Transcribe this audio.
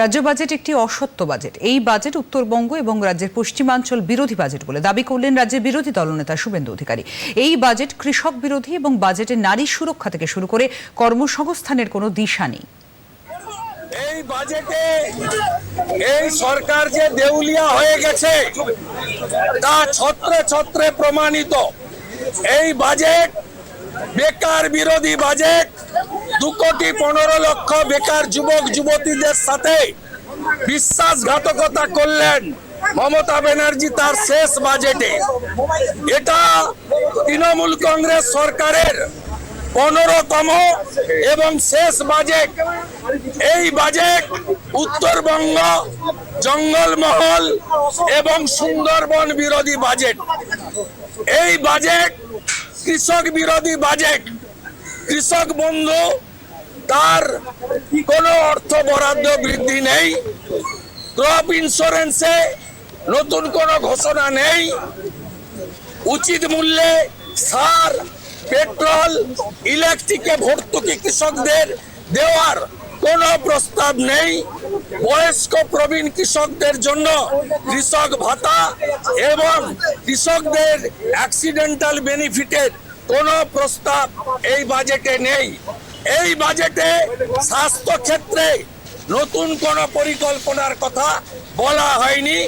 রাজ্য বাজেট একটি অসত্য বাজেট এই বাজেট উত্তরবঙ্গ এবং রাজ্যের পশ্চিমাঞ্চল বিরোধী বাজেট বলে দাবি করলেন রাজ্যের বিরোধী দলনেতা শুভেন্দু অধিকারী। এই বাজেট কৃষক বিরোধী এবং বাজেটে নারী সুরক্ষা থেকে শুরু করে কর্মসংস্থানের কোনো দিশা নেই। এই বাজেটে এই সরকার যে দেউলিয়া হয়ে গেছে, তা ছত্রে ছত্রে প্রমাণিত। এই বাজেট বেকার বিরোধী বাজেট দু কোটি পনেরো লক্ষ বেকার যুবক, যুবতীদের সাথে বিশ্বাসঘাতকতা করলেন মমতা ব্যানার্জি তার শেষ বাজেটে। এটা তৃণমূল কংগ্রেস সরকারের পনেরোতম এবং শেষ বাজেট। এই বাজেট উত্তরবঙ্গ, জঙ্গলমহল এবং সুন্দরবন বিরোধী বাজেট। এই বাজেট কৃষক বিরোধী বাজেট। কৃষক বন্ধু, তার কোনো অর্থ বরাদ্দ বৃদ্ধি নেই। ক্রপ ইন্স্যুরেন্সে নতুন কোনো ঘোষণা নেই। উচিত মূল্যে সার, পেট্রোল, ইলেকট্রিকে ভর্তুকি কৃষকদের দেওয়ার কোনো প্রস্তাব নেই। বয়স্ক প্রবীণ কৃষকদের জন্য কৃষক ভাতা এবং কৃষকদের অ্যাক্সিডেন্টাল বেনিফিটের কোনো প্রস্তাব এই বাজেটে নেই। এই বাজেটে স্বাস্থ্য ক্ষেত্রে নতুন কোনো পরিকল্পনার কথা বলা হয়নি।